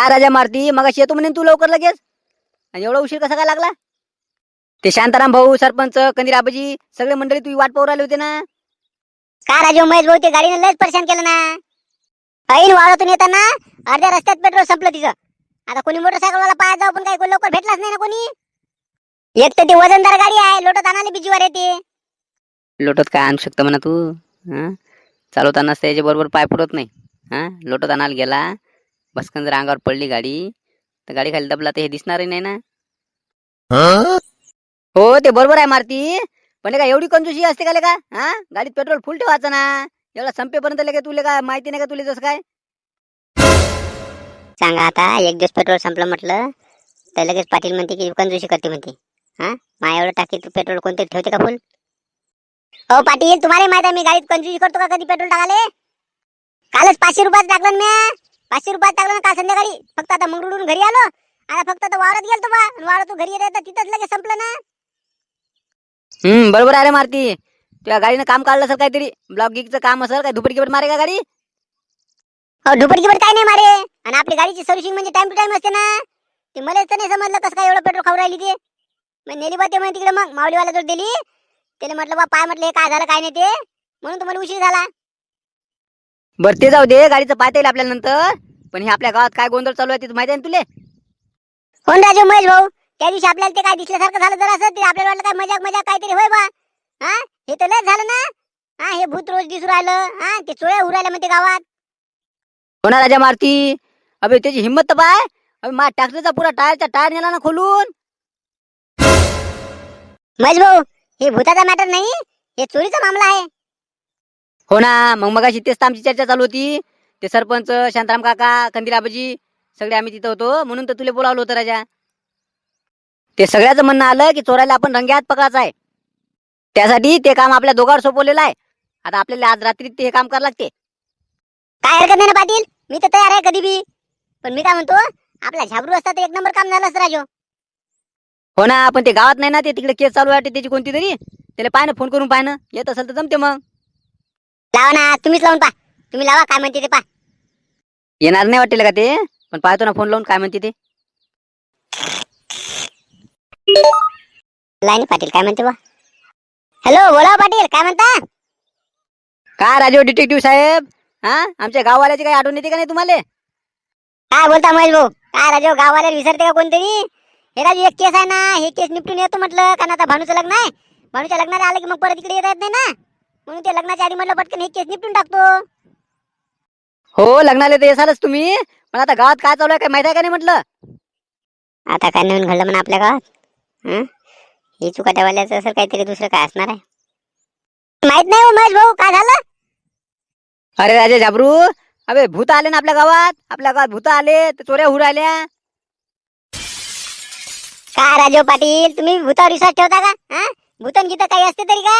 काय राजा मारती मग येतो म्हणे तू लवकर लगेच. आणि एवढा उशीर कसा काय लागला? ते शांताराम भाऊ सरपंच कंदिराबाजी सगळे मंडळी तुझी वाट पाहू राहिले होते ना? का राजू महेश भाऊ ते गाडीने लयच परेशान केलं ना? ऐन वावरातून येताना अर्ध्या रस्त्यात पेट्रोल संपलं तिचं. आता कोणी मोटरसायकलवाला पाया जाऊ पण काही कोणी लवकर भेटलाच नाही ना कोणी? एक तर ती वजनदार गाडी आहे लोटत आणायला बिजीवर येते. लोटत काय आणू शकतो म्हणा तू हा? चालवताना त्याच्या बरोबर पाय पुरत नाही हा? लोटत आणायला गेला बसकन जर अंगावर पडली गाडी. तर गाडी खाली दबला तर हे दिसणारही नाही ना. हो ते बरोबर आहे मारती. पण का एवढी कंजूशी असते का का? हा? गाडीत पेट्रोल फुल ठेवायचं ना. एवढा संपेपर्यंत लगे तुले काय माहिती नाही का तुला जसं काय? सांगा आता एक दिवस पेट्रोल संपलं म्हटलं तर लगेच पाटील म्हणते की कंजूशी करते म्हणते. हा? मा एवढं टाकी तू पेट्रोल कोणते ठेवते का फुल? हो पाटील तुम्हाला माहीत आहे मी गाडीत कंजूशी करतो का कधी पेट्रोल टाकाले कालच पाचशे रुपयात टाकलं ना पाचशे रुपयात टाकलं ना काल संध्याकाळी. फक्त आता मंगळूरून घरी आलो. आता फक्त आता वावरात गेलतो बा. वावरातून घरी येत तिथंच लगेच संपलं ना. हम्म बरोबर आहे रे मारती. तुझ्या गाडीनं काम काढलं असेल काहीतरी? ब्लॉक गिगचं काम असेल काय दुपट गिपट मारे का गाडी हो गिपट काय नाही मारे. आणि आपली गाडीची सर्व्हिसिंग म्हणजे टाइम टू टाइम असते ना. ते मलाच तर नाही समजलं कसं काय एवढं पेट्रोल खाऊ राहिली ते. मग नेली बा ते म्हणे तिकडे मग. माऊलीवाला जर दिली. त्याने म्हटलं बा पाय म्हटलं हे काय झालं काय नाही ते. म्हणून तुम्हाला उशीर झाला. बरं ते जाऊ दे गाडीचं पाहता येईल आपल्याला नंतर. पण हे आपल्या गावात काय गोंधळ चालू आहे ते माहिती आहे ना तुले? ना राजू महेश भाऊ? त्या दिवशी आपल्याला ते काय दिसल्यासारखं झालं जरा असं ते आपल्याला वाटलं काय मजाक मजाक काहीतरी होय बा. हा? हे तर लय झालं ना. हा हे भूत रोज दिसू राहिलं. हा ते चोळ्या उरायला म्हणते गावात. होणार राजा मारती? अबे त्याची हिंमत तर पाय. अबे मा ट्रॅक्टरचा पुरा टायरचा टायर नेला ना खोलून. महेश भाऊ हे भूताचा मॅटर नाही. हे चोरीचा मामला आहे. हो ना मग मगाशी तेच तर आमची चर्चा चालू होती. ते सरपंच शांताराम काका कंदिराबाजी सगळे आम्ही तिथं होतो. म्हणून तर तुला बोलावलं होतं राजा. ते सगळ्याचं म्हणणं आलं की चोरायला आपण रंग्यात पकडायचं आहे. त्यासाठी ते काम आपल्या दोघांवर सोपवलेलं आहे. आता आपल्याला आज रात्री ते हे काम करावं लागते. काय हरकत नाही ना पाटील. मी तर तयार आहे कधी बी. पण मी काय म्हणतो आपला झाबरू असता तर एक नंबर काम झालं असतं राजू. हो ना पण ते गावात नाही ना ते तिकडे केस चालू आहे त्याची कोणती तरी. त्याला पाय ना फोन करून पाय ना. येत असेल तर जमते मग. लावा ना तुम्हीच लावून पा. तुम्ही लावा काय म्हणते ते पा. येणार नाही वाटेल का ते? पण पाहतो ना फोन लावून काय म्हणते ते. लाईन पाटील काय म्हणते बा? हॅलो बोला पाटील काय म्हणता? काय राजू डिटेक्टिव्ह साहेब? हा? आमच्या गाववाल्याची काही आठवण येते का नाही तुम्हाला? काय बोलता महेश भाऊ? काय राजू गाववाल्याला विसरते का कोणतरी? हे राजू एक केस आहे ना हे केस निपटून येतो म्हटलं कारण आता भानूचं लग्न आहे. भानूच्या लग्नाला आलं की मग परत इकडे येता येत नाही ना? म्हणून ते लग्नाच्या आधी म्हटलं पटकन हे केस निपटून टाकतो. हो लग्नाला तर येसालच तुम्ही. पण आता गावात काय चालू आहे काय माहिती आहे का नाही म्हटलं? आता काय नवीन घडलं म्हणा आपल्या गावात हं? हे चुकाट्यावाल्याचं असेल काहीतरी दुसरं काय असणार आहे? माहीत नाही हो महेश भाऊ काय झालं? अरे राजा झाबरू अबे भूत आले ना आपल्या गावात. आपल्या गावात भूत आले तर चोऱ्या हुर आल्या काय राजू पाटील तुम्ही भूतावर विश्वास ठेवता का? हा? भूतन गीत काही असते तरी का?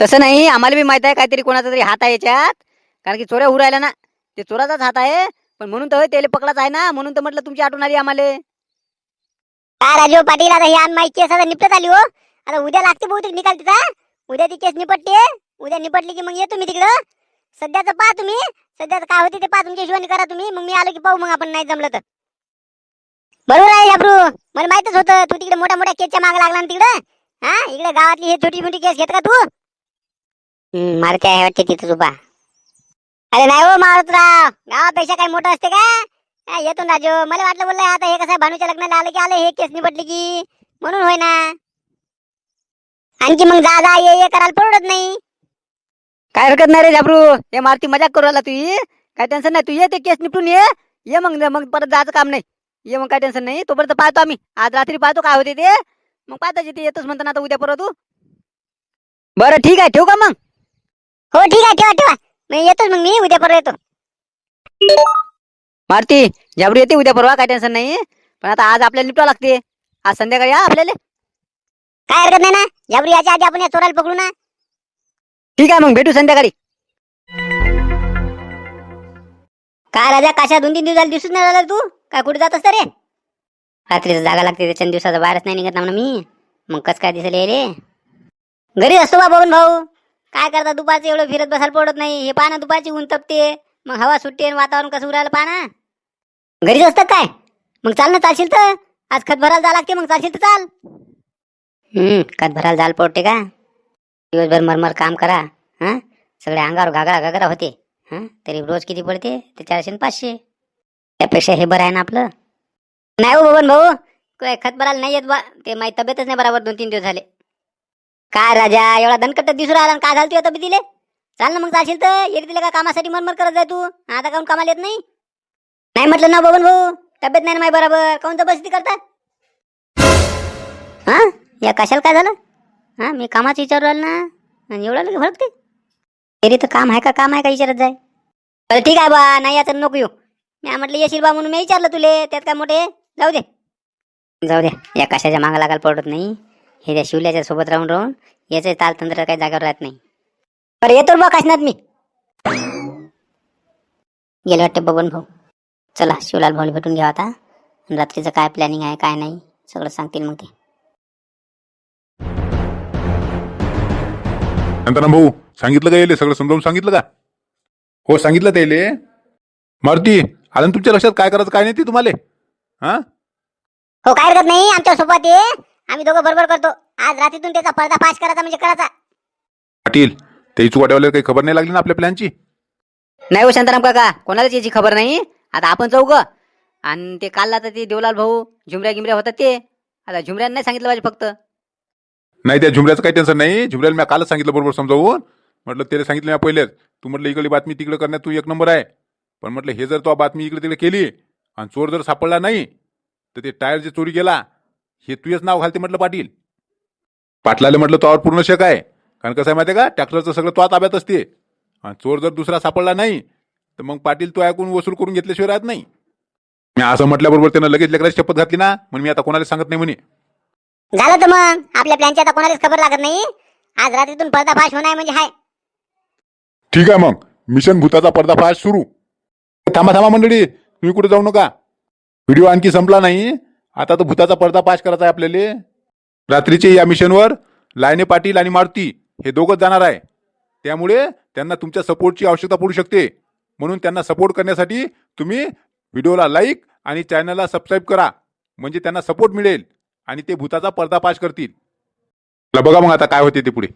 तसं नाही आम्हाला बी माहीत आहे काहीतरी कोणाचा तरी हात आहे याच्यात. कारण की चोऱ्या उरायला ना ते चोराचाच हात आहे. पण म्हणून तर त्याला पकडाच आहे ना म्हणून तर म्हटलं तुमची आठवण आली आम्हाला. काय राजू पाटील आता ही आम्ही केस आता निपटत आली हो. आता उद्या लागते बहुतेक निकाल तिचा. उद्या ती केस निपटते. उद्या निपटली की मग येतो मी तिकडं. सध्याचं पहा तुम्ही. सध्याचं काय होते ते पहा तुमच्या हिशोबाने करा तुम्ही. मग मी आलो की पाहू मग आपण नाही जमलं तर. बरोबर आहे अब्रू. मला माहितच होतं तू तिकडे मोठ्या मोठ्या केसच्या माग लागला ना तिकडं. हा इकडे गावातली हे छोटी मोठी केस घेत का तू? मारुती आहे वाटते तिथं उभा. अरे नाही हो मारुतराव गावापेक्षा काही मोठं असते का? हा, येतो ना राजू. मला वाटलं बोललं आता हे कसं आहे, भानूच्या लग्नाला आलं की आलं हे केस निपटली की. म्हणून होय ना. आणखी मग जा जा ये ये करायला परवडत नाही. काय हरकत नाही रे झाबरू हे मारती मजाक करू राहिला तू. ये. काय टेन्शन नाही तू ये ते केस निपटून ये. ये मग मग परत जायचं काम नाही. ये मग काय टेन्शन नाही. तोपर्यंत पाहतो आम्ही. आज रात्री पाहतो काय होते ते. मग पाहतो जिथे येतोच म्हणतो ना आता उद्या परत तू. बरं ठीक आहे. ठेवू का मग? हो ठीक आहे ठेवा ठेवा. मी येतोच मग मी उद्या परवा येतो. मारती झाबरू येते उद्या परवा काय टेन्शन नाही पण आता आज आपल्याला निपटावं लागते. आज संध्याकाळी या आपल्याला. काय हरकत नाही ना. यावरी याच्या आधी आपण या चोराला पकडू ना. ठीक आहे मग भेटू संध्याकाळी. काय राजा काशा दोन तीन दिवस झाले दिसूच नाही झाला तू? काय कुठे जात असतं रे? रात्रीचं जागा लागते त्याच्या दिवसाचा बाहेरच नाही निघत ना म्हणून मी. मग कस काय दिसले रे? घरी असतो बा बघून भाऊ. काय करता दुपारचं एवढं फिरत बसायला पडत नाही. हे पाना दुपारची ऊन तपते. मग हवा सुटते आणि वातावरण कसं उरायला पाना? घरीच असतं काय? मग चाल ना चालशील तर. आज खत भरायला जा लागते मग चालशील तर चाल. हम्म खत भरायला जायला पडते का? दिवसभर मरमर काम करा हा? सगळे अंगावर घागरा घागरा होते हा? तरी रोज किती पडते? ते चारशे पाचशे. त्यापेक्षा हे बरं आहे ना आपलं. नाही हो बबन भाऊ काय खत भरायला नाही येत बा. ते माझी तब्येतच नाही बरोबर दोन तीन दिवस झाले. काय राजा एवढा दणकट दिसू राहिला आणि काय झालं तुझ्या तब्येतीले? चाल ना मग चालशील तर येत दिले का कामासाठी मरमर करत जाय तू? आता काऊन कामाला येत नाही? नाही म्हटलं ना बबन भाऊ? तब्येत नाही ना माय बरोबर काऊन जबरदस्ती करता हा? या कशाला काय झालं? हा मी कामाचं विचारू राहिलो ना आणि एवढं लगे भरते तरी तर काम आहे का काम आहे का विचारत जाय? बरं ठीक आहे बा नाही याचं नको येऊ. मी म्हटलं येशील बा म्हणून मी विचारलं तुले त्यात काय मोठे? जाऊ दे. जाऊ दे या कशाच्या मागा लागायला पडत नाही. हे त्या शिवल्याच्या सोबत राहून राहून याचं तालतंत्र काही जागेवर राहत नाही. बरं येतो बा काशनात मी. गेले वाटते बबन भाऊ. चला शिवलाल भाऊला भेटून घ्या आता. रात्रीचं काय प्लॅनिंग आहे काय नाही सगळं सांगतील मग ते. शांताराम भाऊ सांगितलं का येले? सगळं समजावून सांगितलं का? हो सांगितलं त्याले मारुती आलं ना तुमच्या लक्षात? काय करायचं काय नाही ते तुम्हाला? हा? हो काय हरकत नाही आमच्यासोबत ये. आम्ही दोघं बरोबर करतो. आज रात्रीतून त्याचा पडदा पास करायचा म्हणजे करायचा पाटील ते चुवाट्यावाल्याला काही खबर नाही लागली ना आपल्या प्लॅनची? नाही हो शांताराम काका कोणालाच याची खबर नाही. आता आपण चौघ. आणि ते काल आता ते देवलाल भाऊ झुमऱ्या गिमऱ्या होतात ते. आता झुमऱ्यांना नाही सांगितलं पाहिजे फक्त. नाही त्या झुमऱ्याचं काही टेन्शन नाही. झुमऱ्याला मी कालच सांगितलं बरोबर समजावून. म्हटलं त्याला सांगितलं मी पहिलेच. तू म्हटलं इकडली बातमी तिकडे करण्यात तू एक नंबर आहे. पण म्हटलं हे जर तो बातमी इकडे तिकडे केली आणि चोर जर सापडला नाही तर ते टायर जे चोरी गेला हे तुझेच नाव घालते म्हटलं पाटील. पाटलाला म्हटलं तोवर पूर्ण शक आहे. कारण कसं आहे माहिती का? ट्रॅक्टरचं सगळं तो ताब्यात असते. आणि चोर जर दुसरा सापडला नाही तर मग पाटील तो ऐकून वसूल करून घेतल्याशिवाय राहत नाही. मी असं म्हटल्याबरोबर त्यानं लगेच लेकराची शपथ घातली ना म्हणून मी आता कोणाला सांगत नाही म्हणे. झालं तर मग आपल्या प्लॅनची आता कोणालाच खबर लागत नाही. आज रात्रीतून पर्दाफाश होणार म्हणजे हाय. ठीक आहे मग. मिशन भूताचा पर्दाफाश सुरू. थांबा थांबा मंडळी. तुम्ही कुठे जाऊ नका. व्हिडिओ आणखी संपला नाही. आता तर भूताचा पर्दाफाश करायचा आहे आपल्याला. रात्रीचे या मिशनवर लायने पाटील आणि मारुती हे दोघंच जाणार आहे. त्यामुळे त्यांना तुमच्या सपोर्टची आवश्यकता पडू शकते. म्हणून त्यांना सपोर्ट करण्यासाठी तुम्ही व्हिडिओला लाईक आणि चॅनलला सबस्क्राईब करा. म्हणजे त्यांना सपोर्ट मिळेल आणि ते भूताचा पर्दाफाश करतील. चला बघा मग आता काय होते ते पुढे.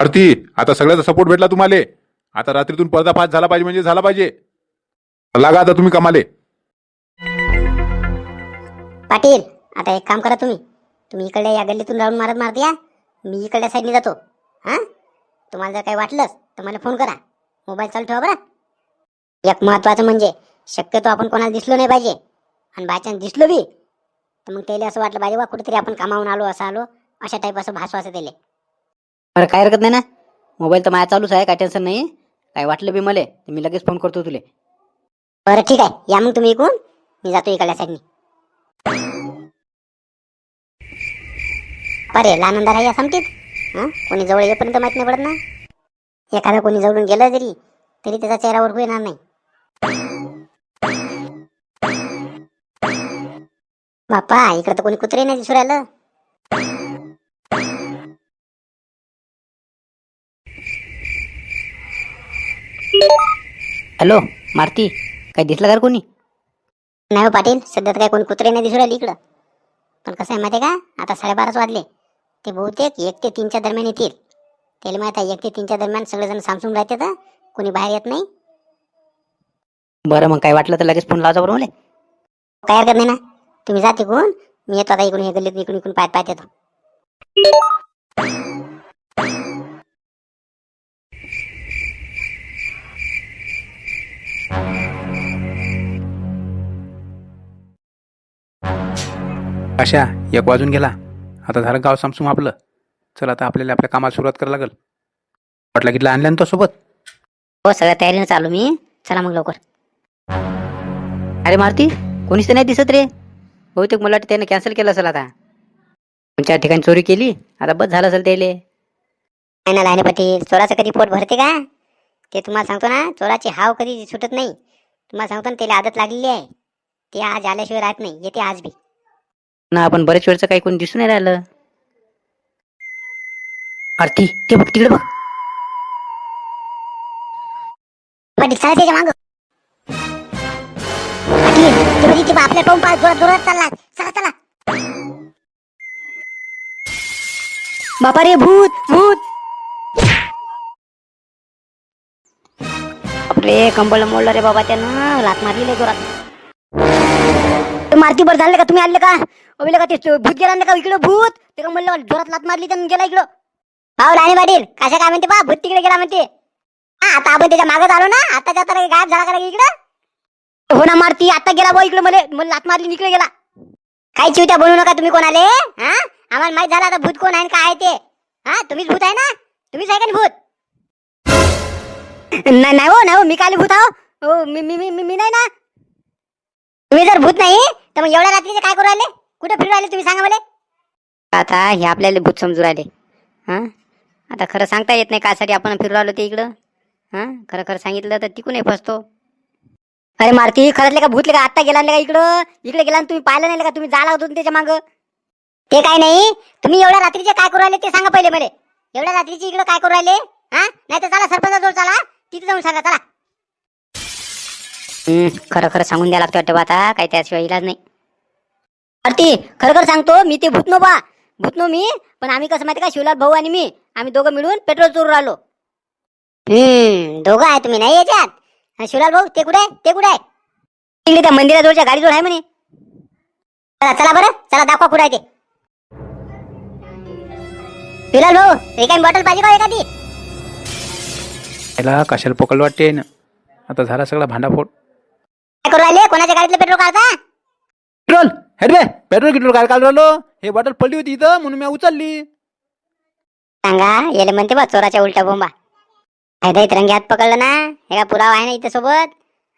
आरती आता सगळ्याचा सपोर्ट भेटला तुम्हाला. आता रात्रीतून पर्दाफाश झाला पाहिजे म्हणजे झाला पाहिजे. लागा आता तुम्ही कमाले. पाटील आता एक काम करा तुम्ही. तुम्ही इकडल्या या गल्लीतून राऊंड मारत मारत या. मी इकडल्या साईडने जातो. हा? तुम्हाला जर काही वाटलंच तर मला फोन करा. मोबाईल चालू ठेवा बरं. एक महत्वाचं म्हणजे शक्यतो आपण कोणाला दिसलो नाही पाहिजे. आणि बायचान्स दिसलो बी तर मग त्याला असं वाटलं पाहिजे बा कुठेतरी आपण कामावून आलो असं आलो. अशा टाईप असं भासू असं त्याला. बरं काय हरकत नाही ना? मोबाईल तर माझ्या चालूच आहे काय टेन्शन नाही काय वाटलं बी मले मी लगेच फोन करतो तुले. बरं ठीक आहे. या मग तुम्ही इकून मी जातो इकडल्या साईडनी अरे लहान अंधार आहे या समटीत कोणी जवळ येईपर्यंत माहीत नाही पडत ना? एखादा कोणी जवळून गेलं जरी तरी त्याचा चेहऱ्यावर येणार नाही. बापा इकडे तर कोणी कुत्रे नाही दिसू राहिलं. हॅलो मारती काय दिसलं का कोणी? नाही हो पाटील सध्या तर काय कोणी कुत्रे नाही दिसू राहिले इकडं. पण कसं आहे माहिती आहे का? आता साडेबाराच वाजले. ते बहुतेक एक ते तीनच्या दरम्यान येतील. त्याला माहीत आहे एक ते तीनच्या दरम्यान सगळेजण सामसून राहते तर कोणी बाहेर येत नाही. बरं मग काय वाटलं तर लगेच फोन लावजा बरं मला. काय हरकत नाही ना. तुम्ही जा तिकडून मी येतो आता इकडून हे गल्लीत इकडून इकडून पायत पायत येतो अशा एक वाजून गेला. आता झालं गाव सामसूम आपलं. चल आता आपल्याला आपल्या कामाला सुरुवात करायला लागल. वाटलं किटला आणल्या ना तो सोबत हो सगळ्या तयारीनं चालू मी. चला मग लवकर. अरे मारती कोणीच तर नाही दिसत रे. बहुतेक मला वाटतं त्याने कॅन्सल केलं असेल आता. कोणत्या ठिकाणी चोरी केली आता बस झालं असेल त्याले. नाही ना लहाने पाटील चोराचं कधी पोट भरते का? ते तुम्हाला सांगतो ना चोराची हाव कधी सुटत नाही. तुम्हाला सांगतो ना त्याला आदत लागलेली आहे. ते आज आल्याशिवाय राहत नाही येते आज बी. ना आपण बरेच वेळचं काही कोणी दिसून नाही राहिलं. आरती ते बघ तिकडे बघ. पाटील चला त्याच्या माग. पाटील माहिती बा आपल्या पाहून पाय जोरात जोरात चालला चला चला. बापा रे भूत भूत. रे कंबळ मोडलं रे बाबा त्यानं. लात मारली लय जोरात. ते झालं का? तुम्ही आले का? अभिले का ते भूत गेला का इकडं भूत? ते का म्हणलं जोरात लात मारली तर गेला इकडं. भाऊ लाणे पाटील कशा काय म्हणते बा भूत तिकडे गेला म्हणते. हा आता आपण त्याच्या मागत आलो ना? आता जाता काही गायब झाला का इकडं? हो ना मारती. आता गेला भाऊ इकडं मला मला लात मारली इकडे गेला. काय चिवत्या बनवू नका तुम्ही कोणाले हा? आम्हाला माहीत झालं आता भूत कोण आहे काय आहे ते. हा तुम्हीच भूत आहे ना? तुम्हीच आहे का भूत? नाही नाही हो नाही हो मी काय भूत आहो. हो मी मी मी- मी नाही ना. तुम्ही जर भूत नाही तर मग एवढ्या रात्रीचे काय करू राहिले? कुठे फिरू राहिले तुम्ही सांगा मला? आता हे आपल्याला भूत समजू राहिले. हां? आता खरं सांगता येत नाही कासाठी आपण फिरू राहिलो ते इकडं. हां? खरं खरं सांगितलं तर तिकूनही फसतो. अरे मारती खरंचले का भूतले का आत्ता गेला का इकडं. इकडे गेला आणि तुम्ही पाहिलं नाही का तुम्ही जाला होतो त्याच्या मागं. ते काय नाही तुम्ही एवढ्या रात्रीचे काय करू राहिले ते सांगा पहिले मला. एवढ्या रात्रीचे इकडं काय करू राहिले? हा? नाही तर चला सरपंचाजवळ चला तिथे जाऊन सांगा चला. खरं खरं सांगून द्यायला लागतं वाटतं बा आता काही त्याशिवाय इलाज नाही. आरती खरं खरं सांगतो मी ते भूतनो बा. भूतनो मी पण आम्ही कसं माहिती का शिवलाल भाऊ आणि मी आम्ही दोघं मिळून पेट्रोल चोरून आलो. हम्म दोघं आहे तुम्ही नाही याच्यात. शिवलाल भाऊ ते कुठे आहे? ते कुठे आहे? तिकडे त्या मंदिराजवळच्या गाडीजवळ आहे म्हणे. चला चला बरं चला दाखवा कुठे आहे ते. शिवलाल भाऊ एखादी बॉटल पाहिजे का हो एखादी? याला कशाला पोकल वाटते ना? आता झाला सगळा भांडाफोड. काय करू राहिले? कोणाच्या गाडीतलं पेट्रोल काढता? पेट्रोल! हेड बे पेट्रोल किट्रोल काय काढून राहिलो? हे बॉटल पडली होती इथं म्हणून मी उचलली. सांगा याले म्हणते बा चोराच्या उलटा बोंबा. फायदा इथं रंगी हात पकडलं ना? हे का पुरावा आहे ना इथं सोबत?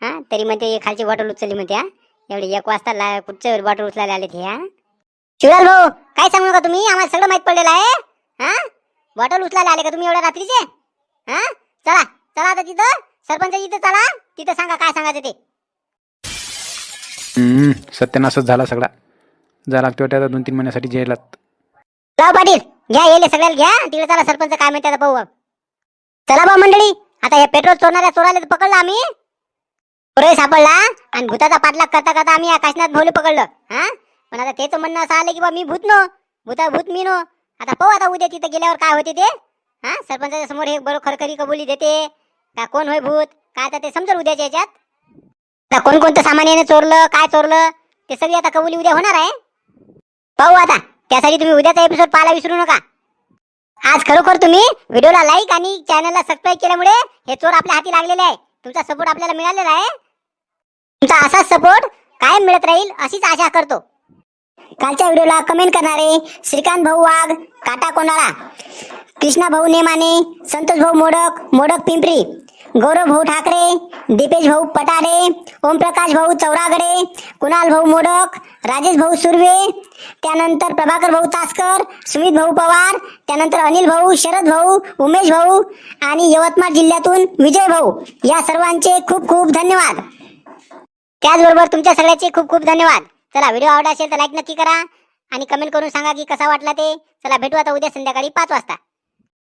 हा तरी म्हणते खालची बॉटल उचलली म्हणते हा. एवढी एक वाजता ला कुठचं बॉटल उचलायला आले ते हा? शिवलाल भाऊ काय सांगू नका तुम्ही? आम्हाला सगळं माहीत पडलेलं आहे हा? बॉटल उचलायला आले का तुम्ही एवढ्या रात्रीचे? हा? चला चला आता तिथं. सरपंच इथं चला. तिथं सांगा काय सांगायचं ते? सत्यानाशच झाला सगळा. जा लागतो वाटते आता दोन तीन महिन्यासाठी जेलात. राव पाटील घ्या येले सगळ्याला घ्या तिकडे चला सरपंच काय माहिती आता पाहू आप. चला बा मंडळी आता हे पेट्रोल चोरणाऱ्या चोराला तर पकडलं आम्ही. चोरही सापडला आणि भूताचा पाठलाग करता करता आम्ही आकाशनाथ भोले पकडलं हा? पण आता त्याचं म्हणणं असं आलं की बा मी भूत नो भूता भूत मी नो आता पाहू आता उद्या तिथं गेल्यावर काय होते ते हा? सरपंचाच्या समोर हे बरोबर खरखरी कबुली देते. का कोण होय भूत? काय आता ते समजेल उद्याच्या याच्यात? कोणकोणतं सामान याने चोरलं काय चोरलं ते सगळी आता कबुली उद्या होणार आहे. पाहू आता. त्यासाठी तुम्ही उद्याचा एपिसोड पाहायला विसरू नका. आज खरोखर तुम्ही व्हिडिओला लाईक आणि चॅनलला सबस्क्राईब केल्यामुळे हे चोर आपल्या हाती लागलेले आहे. तुमचा सपोर्ट आपल्याला मिळालेला आहे. तुमचा असाच सपोर्ट कायम मिळत राहील अशीच आशा करतो. कालच्या व्हिडिओला कमेंट करणारे श्रीकांत भाऊ वाघ काटा कोणाला? कृष्णा भाऊ नेमाने संतोष भाऊ मोडक मोडक पिंपरी. गौरव भाऊ ठाकरे दीपेश भाऊ पटारे ओमप्रकाश भाऊ चौरागडे कुणाल भाऊ मोडक राजेश भाऊ सुर्वे त्यानंतर प्रभाकर भाऊ तासकर सुमित भाऊ पवार त्यानंतर अनिल भाऊ शरद भाऊ उमेश भाऊ आणि यवतमाळ जिल्ह्यातून विजय भाऊ. या सर्वांचे खूप खूप धन्यवाद. त्याचबरोबर तुमच्या सगळ्याचे खूप खूप धन्यवाद. चला व्हिडिओ आवडला असेल तर लाईक नक्की करा आणि कमेंट करून सांगा की कसा वाटला ते. चला भेटू आता उद्या संध्याकाळी पाच वाजता.